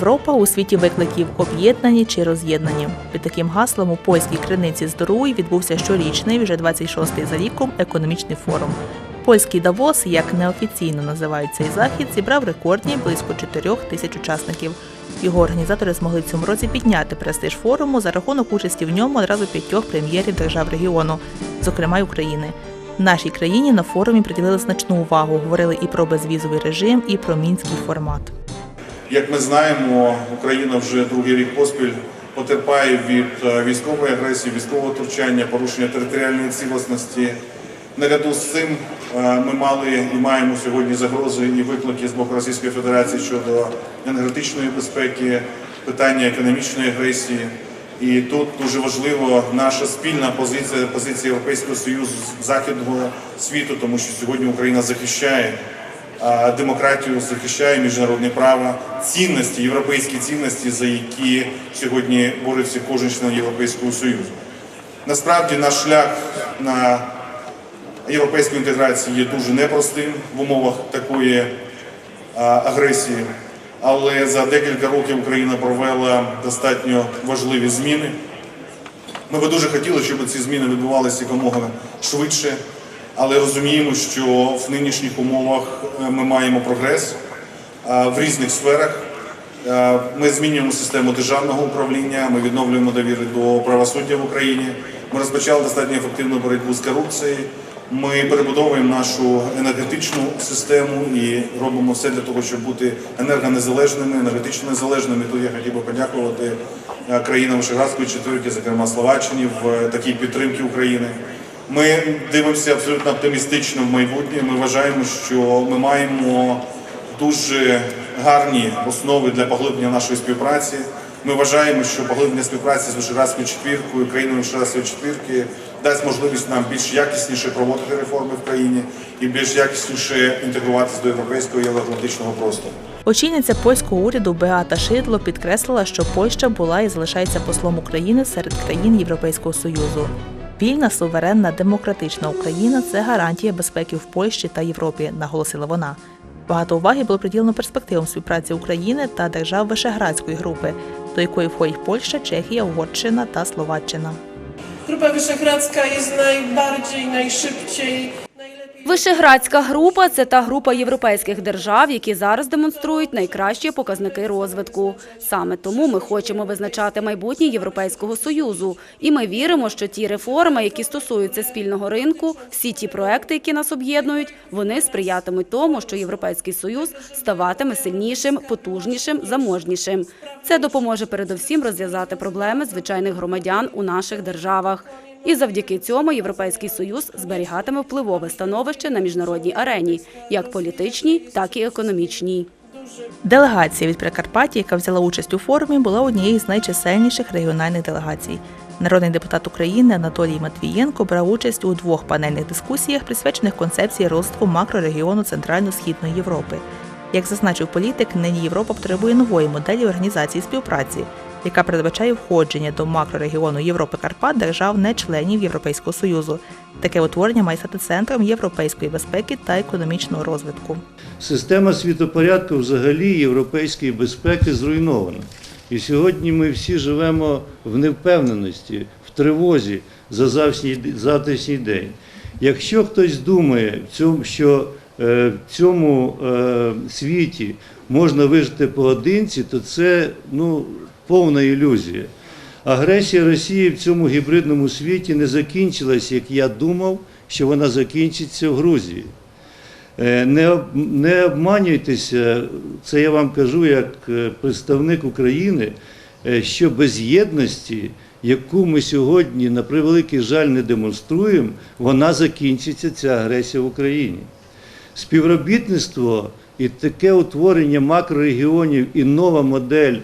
Європа у світі викликів об'єднані чи роз'єднані. Під таким гаслом у польській криниці Здоруй відбувся щорічний, вже 26-й за ріком, економічний форум. Польський Давос, як неофіційно називають цей захід, зібрав рекордні близько 4 тисяч учасників. Його організатори змогли в цьому році підняти престиж форуму за рахунок участі в ньому одразу п'ятьох прем'єрів держав регіону, зокрема й України. Нашій країні на форумі приділили значну увагу. Говорили і про безвізовий режим, і про мінський формат. Як ми знаємо, Україна вже другий рік поспіль потерпає від е, військової агресії, військового втручання, порушення територіальної цілісності. Наряду з цим е, ми мали і маємо сьогодні загрози і виклики з боку Російської Федерації щодо енергетичної безпеки, питання економічної агресії. І тут дуже важливо наша спільна позиція, позиція Європейського Союзу західного світу, тому що сьогодні Україна захищає демократію, захищає міжнародне право, цінності, європейські цінності, за які сьогодні бореться кожен член Європейського Союзу. Насправді наш шлях на європейську інтеграцію є дуже непростим в умовах такої агресії, але за декілька років Україна провела достатньо важливі зміни. Ми би дуже хотіли, щоб ці зміни відбувалися якомога швидше, але розуміємо, що в нинішніх умовах е, ми маємо прогрес е, в різних сферах. Е, Ми змінюємо систему державного управління, ми відновлюємо довіру до правосуддя в Україні. Ми розпочали достатньо ефективну боротьбу з корупцією. Ми перебудовуємо нашу енергетичну систему і робимо все для того, щоб бути енергонезалежними, енергетично незалежними. Тут я хотів би подякувати країнам Вишеградської четвірки, зокрема Словаччині, в такій підтримці України. Ми дивимося абсолютно оптимістично в майбутнє. Ми вважаємо, що ми маємо дуже гарні основи для поглиблення нашої співпраці. Ми вважаємо, що поглиблення співпраці з Вишеградською четвіркою, країною Вишеградської четвірки дасть можливість нам більш якісніше проводити реформи в країні і більш якісніше інтегруватися до європейського і євроатлантичного простору. Очільниця польського уряду Беата Шидло підкреслила, що Польща була і залишається послом України серед країн Європейського Союзу. Вільна, суверенна, демократична Україна це гарантія безпеки в Польщі та Європі, наголосила вона. Багато уваги було приділено перспективам співпраці України та держав Вишеградської групи, до якої входять Польща, Чехія, Угорщина та Словаччина. Grupa Wyszehradzka jest najbardziej, najszybciej. Вишеградська група це та група європейських держав, які зараз демонструють найкращі показники розвитку. Саме тому ми хочемо визначати майбутнє Європейського союзу, і ми віримо, що ті реформи, які стосуються спільного ринку, всі ті проекти, які нас об'єднують, вони сприятимуть тому, що Європейський союз ставатиме сильнішим, потужнішим, заможнішим. Це допоможе передовсім розв'язати проблеми звичайних громадян у наших державах. І завдяки цьому Європейський Союз зберігатиме впливове становище на міжнародній арені, як політичній, так і економічній. Делегація від Прикарпаття, яка взяла участь у форумі, була однією з найчисельніших регіональних делегацій. Народний депутат України Анатолій Матвієнко брав участь у двох панельних дискусіях, присвячених концепції розвитку макрорегіону Центрально-Східної Європи. Як зазначив політик, нині Європа потребує нової моделі організації співпраці, яка передбачає входження до макрорегіону Європи Карпат держав не-членів Європейського Союзу. Таке утворення має стати центром європейської безпеки та економічного розвитку. Система світопорядку взагалі європейської безпеки зруйнована. І сьогодні ми всі живемо в невпевненості, в тривозі за завтрашній день. Якщо хтось думає, в цьому, що е, в цьому е, світі можна вижити поодинці, то це ну, повна ілюзія. Агресія Росії в цьому гібридному світі не закінчилась, як я думав, що вона закінчиться в Грузії. Е, Не, не обманюйтеся, це я вам кажу як е, представник України, е, що без єдності, яку ми сьогодні, на превеликий жаль, не демонструємо, вона закінчиться, ця агресія в Україні. Співробітництво і таке утворення макрорегіонів і нова модель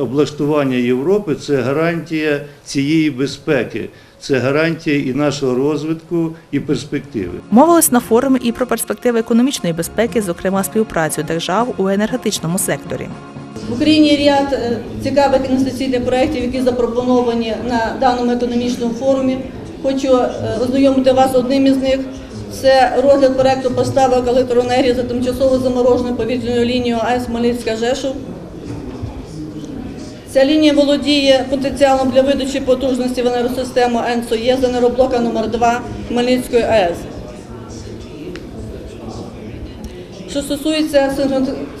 облаштування Європи це гарантія цієї безпеки, це гарантія і нашого розвитку, і перспективи. Мовилось на форумі і про перспективи економічної безпеки, зокрема співпрацю держав у енергетичному секторі. В Україні ряд е, цікавих інвестиційних проєктів, які запропоновані на даному економічному форумі. Хочу е, ознайомити вас одним із них. Це розгляд проекту поставок електроенергії за тимчасово замороженою повітряною лінією АЕС Хмельницька Жешув. Ця лінія володіє потенціалом для видачі потужності в енергосистему ЕНСОЄ з енергоблока номер 2 Хмельницької АЕС. Що стосується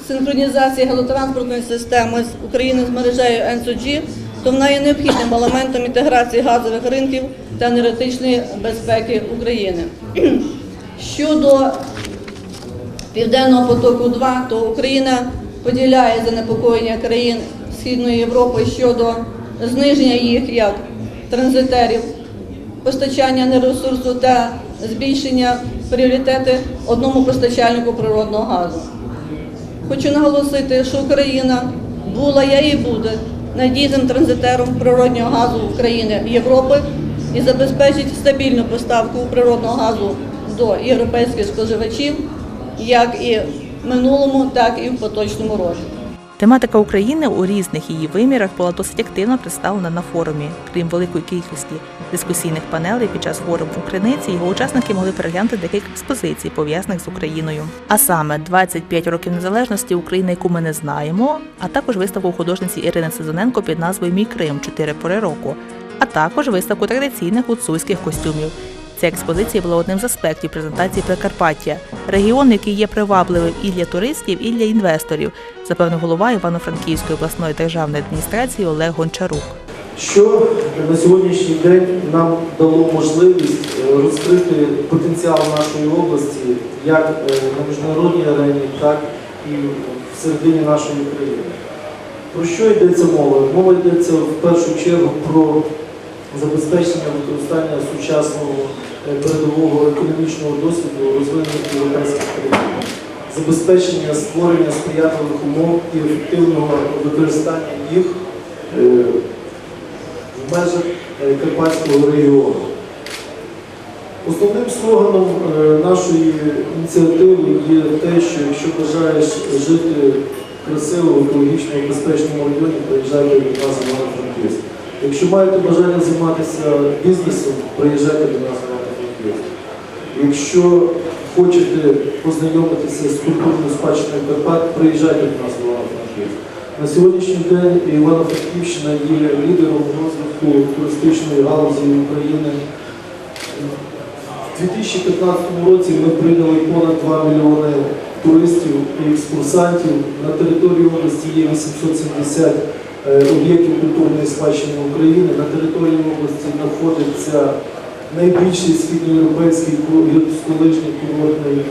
синхронізації газотранспортної системи з України з мережею ЕНСОG, то вона є необхідним елементом інтеграції газових ринків та енергетичної безпеки України. Щодо Південного потоку 2, то Україна поділяє занепокоєння країн Східної Європи щодо зниження їх як транзитерів, постачання енергоресурсу та збільшення пріоритети одному постачальнику природного газу. Хочу наголосити, що Україна була, є і буде надійним транзитером природнього газу в країни Європи і забезпечить стабільну поставку природного газу до європейських споживачів, як і в минулому, так і в поточному році. Тематика України у різних її вимірах була досить активно представлена на форумі. Крім великої кількості дискусійних панелей під час форуму у Криниці, його учасники могли переглянути декілька експозицій, пов'язаних з Україною. А саме 25 років незалежності України, яку ми не знаємо, а також виставку художниці Ірини Сезоненко під назвою Мій Крим чотири пори року, а також виставку традиційних гуцульських костюмів. Ця експозиція була одним з аспектів презентації Прикарпаття, регіон, який є привабливим і для туристів, і для інвесторів, запевнив голова Івано-Франківської обласної державної адміністрації Олег Гончарук. що на сьогоднішній день нам дало можливість е, розкрити потенціал нашої області як е, на міжнародній арені, так і всередині нашої країни. Про що йдеться мова? Мова йдеться в першу чергу про забезпечення використання сучасного е, передового економічного досвіду розвинених європейських країн, забезпечення створення сприятливих умов і ефективного використання їх е, в межах е, Карпатського регіону. Основним слоганом нашої ініціативи є те, що якщо бажаєш жити красиво, екологічно безпечному районі, приїжджайте до нас в. Якщо маєте бажання займатися бізнесом, приїжджайте до нас в Івано-Франківськ. Якщо хочете познайомитися з культурною спадщиною Карпат, приїжджайте до нас в Івано-Франківськ. На сьогоднішній день Івано-Франківщина є лідером розвитку туристичної галузі України. У 2015 році ми прийняли понад 2 мільйони туристів і екскурсантів. На території області є 870 е, об'єктів культурної спадщини України. На території області знаходиться найбільший східноєвропейський гірськолижний курортний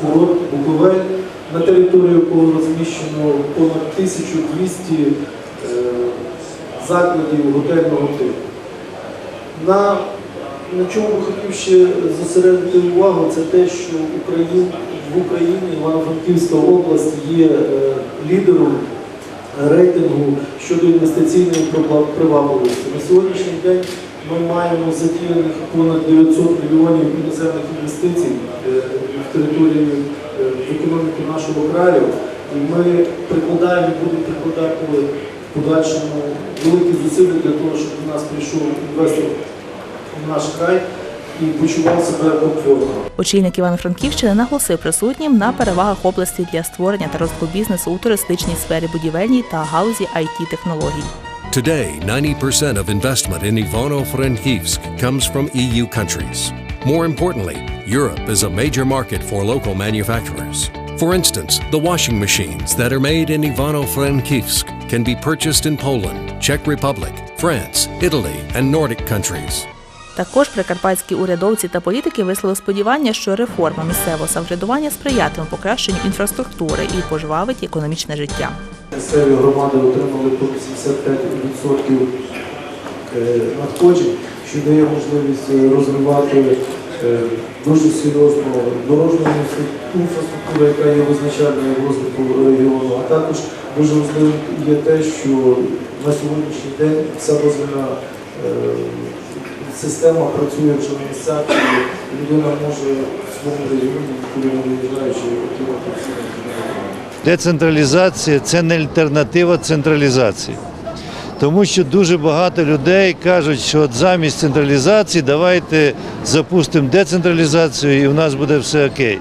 курорт Буковель, на території якого розміщено понад 1200 е, закладів готельного типу. На, на чому хотів ще зосередити увагу, це те, що Україн, в Україні Івано-Франківська область є е, лідером рейтингу щодо інвестиційної прива- привабливості. На сьогоднішній день ми маємо задіяних понад 900 мільйонів іноземних інвестицій е, в території е, в економіку нашого краю. І ми прикладаємо будемо прикладати в подальшому великі зусилля для того, щоб до нас прийшов інвестор в наш край і почував себе комфортно. Очільник Івано-Франківщини наголосив присутнім на перевагах області для створення та розвитку бізнесу у туристичній сфері будівельній та галузі it технологій Today, 90% of investment in Ivano-Frankivsk comes from EU countries. More importantly, Europe is a major market for local manufacturers. For instance, the washing machines that are made in Ivano-Frankivsk can be purchased in Poland, Czech Republic, France, Italy, and Nordic countries. Також прикарпатські урядовці та політики висловили сподівання, що реформа місцевого самоврядування сприятиме покращенню інфраструктури і пожвавить економічне життя. Місцеві громади отримали по 85% е, надходжень, що дає можливість е, розвивати е, дуже серйозно дорожню інфра- інфраструктуру, яка є визначальною в розвитку регіону. А також дуже важливим є те, що на сьогоднішній день вся дозвільна система працює вже на місцях, і людина може в своєму регіоні, коли не виїжджаючи, отримати всі. Децентралізація це не альтернатива централізації. Тому що дуже багато людей кажуть, що от замість централізації давайте запустимо децентралізацію і в нас буде все окей.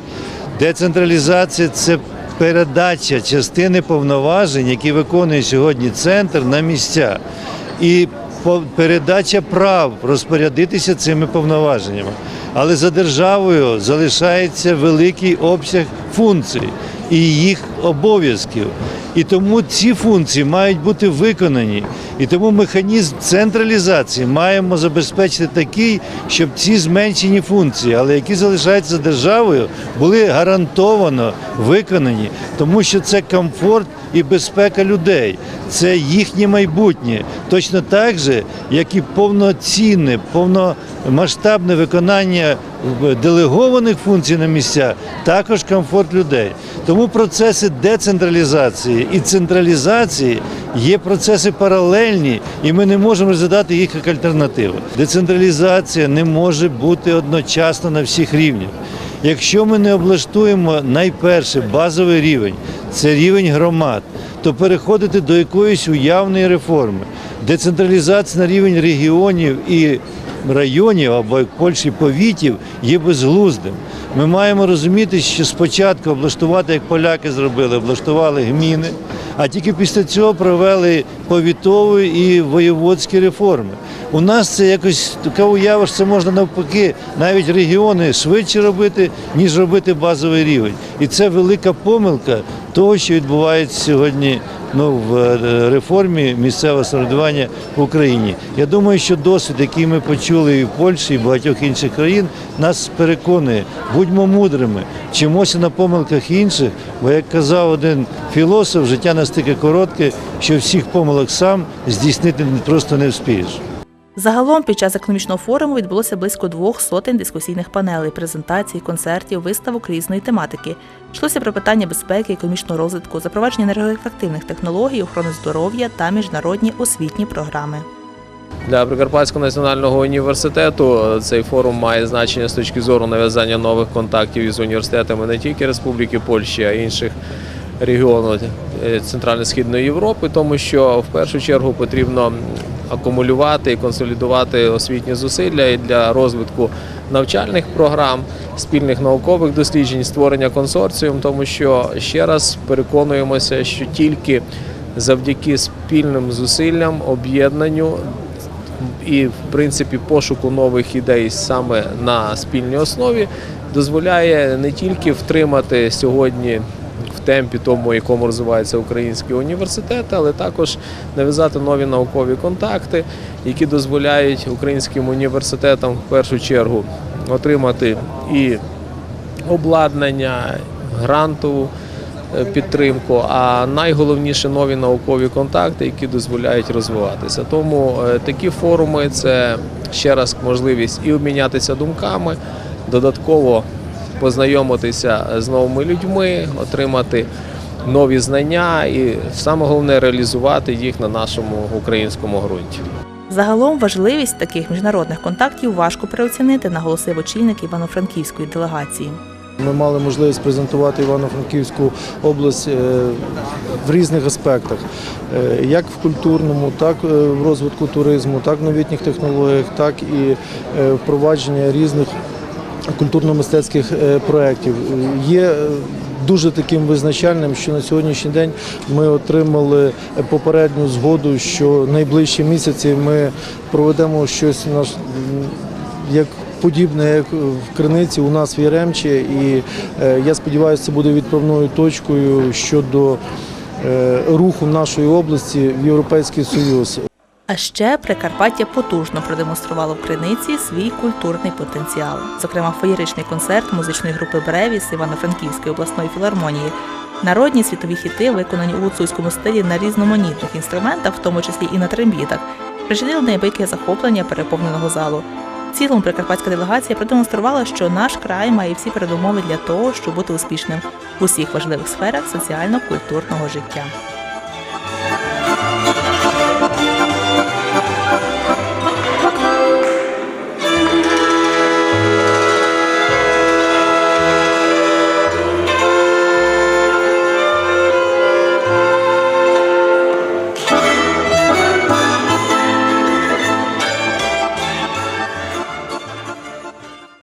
Децентралізація це передача частини повноважень, які виконує сьогодні центр на місця, і передача прав розпорядитися цими повноваженнями. Але за державою залишається великий обсяг функцій і їх обов'язків. І тому ці функції мають бути виконані. І тому механізм централізації маємо забезпечити такий, щоб ці зменшені функції, але які залишаються державою, були гарантовано виконані, тому що це комфорт і безпека людей, це їхнє майбутнє. Точно так же, як і повноцінне, повномасштабне виконання делегованих функцій на місця, також комфорт людей. Тому процеси децентралізації і централізації є процеси паралельні, і ми не можемо розглядати їх як альтернативу. Децентралізація не може бути одночасно на всіх рівнях. Якщо ми не облаштуємо найперше базовий рівень, це рівень громад, то переходити до якоїсь уявної реформи. Децентралізація на рівень регіонів і районів або як Польщі повітів є безглуздим. Ми маємо розуміти, що спочатку облаштувати, як поляки зробили, облаштували гміни, а тільки після цього провели повітові і воєводські реформи. У нас це якось така уява, що це можна навпаки навіть регіони швидше робити, ніж робити базовий рівень. І це велика помилка того, що відбувається сьогодні ну, в е, реформі місцевого самоврядування в Україні. Я думаю, що досвід, який ми почули і в Польщі, і в багатьох інших країн, нас переконує. Будьмо мудрими, вчимося на помилках інших, бо як казав один філософ, життя настільки коротке, що всіх помилок сам здійснити просто не вспієш. Загалом під час економічного форуму відбулося близько двох сотень дискусійних панелей, презентацій, концертів, виставок різної тематики. Йшлося про питання безпеки, економічного розвитку, запровадження енергоефективних технологій, охорони здоров'я та міжнародні освітні програми. Для Прикарпатського національного університету цей форум має значення з точки зору нав'язання нових контактів із університетами не тільки Республіки Польщі, а й інших регіонів е, Центрально-Східної Європи, тому що в першу чергу потрібно акумулювати і консолідувати освітні зусилля і для розвитку навчальних програм, спільних наукових досліджень, створення консорціум, тому що ще раз переконуємося, що тільки завдяки спільним зусиллям, об'єднанню і, в принципі, пошуку нових ідей саме на спільній основі дозволяє не тільки втримати сьогодні в темпі тому, якому розвивається український університет, але також нав'язати нові наукові контакти, які дозволяють українським університетам в першу чергу отримати і обладнання, грантову е, підтримку, а найголовніше нові наукові контакти, які дозволяють розвиватися. Тому е, такі форуми це ще раз можливість і обмінятися думками, додатково познайомитися з новими людьми, отримати нові знання і саме головне реалізувати їх на нашому українському ґрунті. Загалом важливість таких міжнародних контактів важко переоцінити, наголосив очільник Івано-Франківської делегації. Ми мали можливість презентувати Івано-Франківську область е, в різних аспектах, Е, як в культурному, так е, в розвитку туризму, так в новітніх технологіях, так і впровадження різних культурно-мистецьких е, проєктів. Є е, дуже таким визначальним, що на сьогоднішній день ми отримали попередню згоду, що найближчі місяці ми проведемо щось наш як подібне, як в Криниці, у нас в Яремчі. І е, я сподіваюся, це буде відправною точкою щодо руху нашої області в Європейський Союз. А ще Прикарпаття потужно продемонструвало в Криниці свій культурний потенціал. Зокрема, феєричний концерт музичної групи Бревіс Івано-Франківської обласної філармонії. Народні світові хіти, виконані у гуцульському стилі на різноманітних інструментах, в тому числі і на трембітах, причинили неабияке захоплення переповненого залу. В цілому прикарпатська делегація продемонструвала, що наш край має всі передумови для того, щоб бути успішним в усіх важливих сферах соціально-культурного життя.